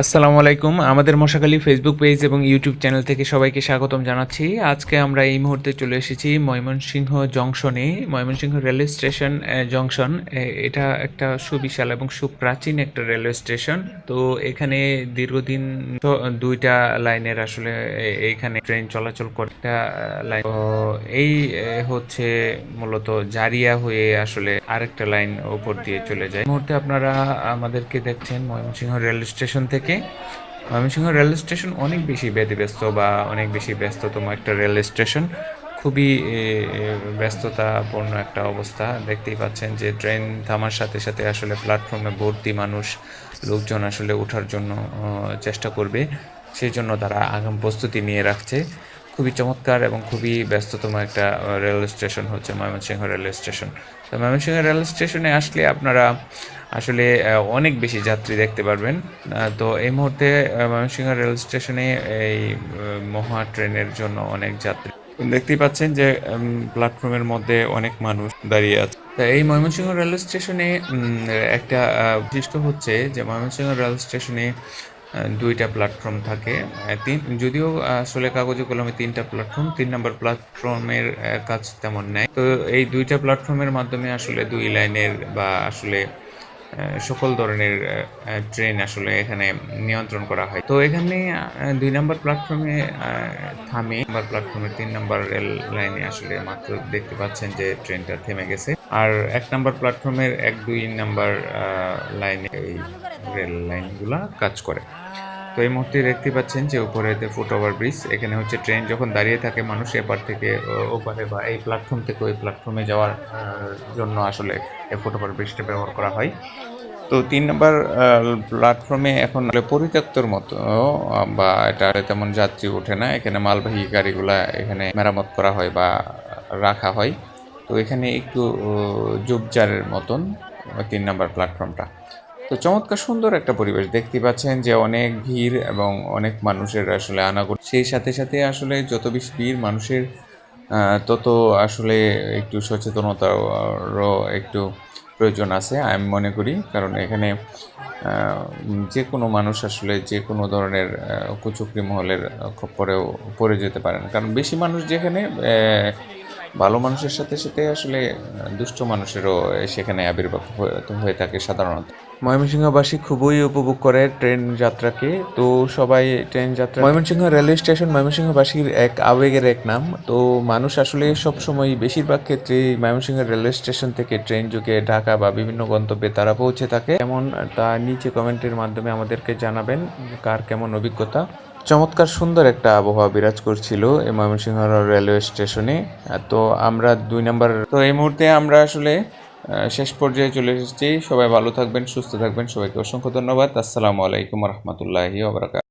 আসসালামু আলাইকুম। আমাদের মশাখালী ফেসবুক পেজ এবং ইউটিউব চ্যানেল থেকে সবাইকে স্বাগতম জানাচ্ছি। আজকে আমরা এই মুহূর্তে চলে এসেছি Mymensingh জংশনে। Mymensingh railway station junction. এটা একটা সুবিশাল এবং সুপ্রাচীন একটা রেলওয়ে স্টেশন। তো এখানে দীর্ঘদিন দুইটা লাইনের আসলে এইখানে ট্রেন চলাচল করে লাইন। এই হচ্ছে মূলত জারিয়া হয়ে আসলে আরেকটা লাইন ওপর দিয়ে চলে যায়। মুহূর্তে আপনারা আমাদেরকে দেখছেন ময়মনসিংহ রেল স্টেশন থেকে ময়মনসিংহ রেল স্টেশন অনেক বেশি ব্যতিব্যস্ত বা অনেক বেশি ব্যস্ততম একটা রেল স্টেশন। খুবই ব্যস্ততাপূর্ণ একটা অবস্থা। দেখতেই পাচ্ছেন যে ট্রেন থামার সাথে সাথে আসলে প্ল্যাটফর্মে ভর্তি মানুষ, লোকজন আসলে ওঠার জন্য চেষ্টা করবে। সেই জন্য তারা আগাম প্রস্তুতি নিয়ে রাখছে। খুবই চমৎকার এবং খুবই ব্যস্ততম একটা রেল স্টেশন হচ্ছে ময়মনসিংহ রেল স্টেশন। তো ময়মনসিংহ রেল স্টেশনে আসলে আপনারা আসলে অনেক বেশি যাত্রী দেখতে পারবেন। তো এই মুহূর্তে ময়মনসিংহ রেল স্টেশনে এই মহা ট্রেনের জন্য অনেক যাত্রী। দেখতেই পাচ্ছেন যে প্ল্যাটফর্মের মধ্যে অনেক মানুষ দাঁড়িয়ে আছে। এই ময়মনসিংহ রেল স্টেশনে একটা বৈশিষ্ট্য হচ্ছে যে, ময়মনসিংহ রেল স্টেশনে দুইটা প্ল্যাটফর্ম থাকে। তিন, যদিও আসলে কাগজে কলমে তিনটা প্ল্যাটফর্ম, তিন নম্বর প্ল্যাটফর্মের কাজ তেমন নেই। তো এই দুইটা প্ল্যাটফর্মের মাধ্যমে আসলে দুই লাইনের বা আসলে সকল ধরনের ট্রেন আসলে এখানে নিয়ন্ত্রণ করা হয়। তো এখানে দুই নম্বর প্ল্যাটফর্মে থামে। নাম্বার প্ল্যাটফর্মের তিন নম্বর রেল লাইনে আসলে মাত্র দেখতে পাচ্ছেন যে ট্রেনটা থেমে গেছে। আর এক নম্বর প্ল্যাটফর্মের এক দুই নম্বর লাইনে এই রেল লাইনগুলা কাজ করে। তো এই মুহূর্তে দেখতে পাচ্ছেন যে উপরে ফুট ওভার ব্রিজ, এখানে হচ্ছে ট্রেন যখন দাঁড়িয়ে থাকে মানুষ এপার থেকে ওপারে বা এই প্ল্যাটফর্ম থেকে ওই প্ল্যাটফর্মে যাওয়ার জন্য আসলে এই ফুট ওভার ব্রিজটা ব্যবহার করা হয়। তো তিন নম্বর প্ল্যাটফর্মে এখন পরিত্যক্তর মতো, বা এটা তেমন যাত্রী ওঠে না। এখানে মালবাহী গাড়িগুলা এখানে মেরামত করা হয় বা রাখা হয়। তো এখানে একটু জুবজারের মতন তিন নম্বর প্ল্যাটফর্মটা তো চমৎকার সুন্দর একটা পরিবেশ। দেখতে পাচ্ছেন যে অনেক ভিড় এবং অনেক মানুষের আসলে আনাগোনা। সেই সাথে সাথে আসলে যত বেশি ভিড় মানুষের তত আসলে একটু সচেতনতারও একটু প্রয়োজন আছে, আমি মনে করি। কারণ এখানে যে কোনো মানুষ আসলে যে কোনো ধরনের কুচক্রি মহলের খপ্পরেও পড়ে যেতে পারেন। কারণ বেশি মানুষ যেখানে ভালো মানুষের সাথে সাথে আসলে দুষ্ট মানুষেরও সেখানে আবির্ভাব হয়ে- থাকে সাধারণত। ময়মনসিংহবাসী খুবই উপভোগ করে ট্রেন যাত্রাকে। তো সবাই ট্রেন যাত্রা ময়মনসিংহ রেলওয়ে স্টেশন ময়মনসিংহবাসীর এক আবেগের এক নাম। তো মানুষ আসলে সব সময় বেশিরভাগ ক্ষেত্রে ময়মনসিংহ রেলওয়ে স্টেশন থেকে ট্রেন যুগে ঢাকা বা বিভিন্ন গন্তব্যে তারা পৌঁছে থাকে। যেমন, তা নিচে কমেন্টের মাধ্যমে আমাদেরকে জানাবেন কার কেমন অভিজ্ঞতা। চমৎকার সুন্দর একটা আবহাওয়া বিরাজ করছিল ময়মনসিংহ রেলওয়ে স্টেশনে। তো আমরা দুই নাম্বার, তো এই মুহূর্তে আমরা আসলে শেষ পর্যায়ে চলে এসেছি। সবাই ভালো থাকবেন, সুস্থ থাকবেন। সবাইকে অসংখ্য ধন্যবাদ। আসসালামু আলাইকুম রহমতুল্লাহি ওবরাকাত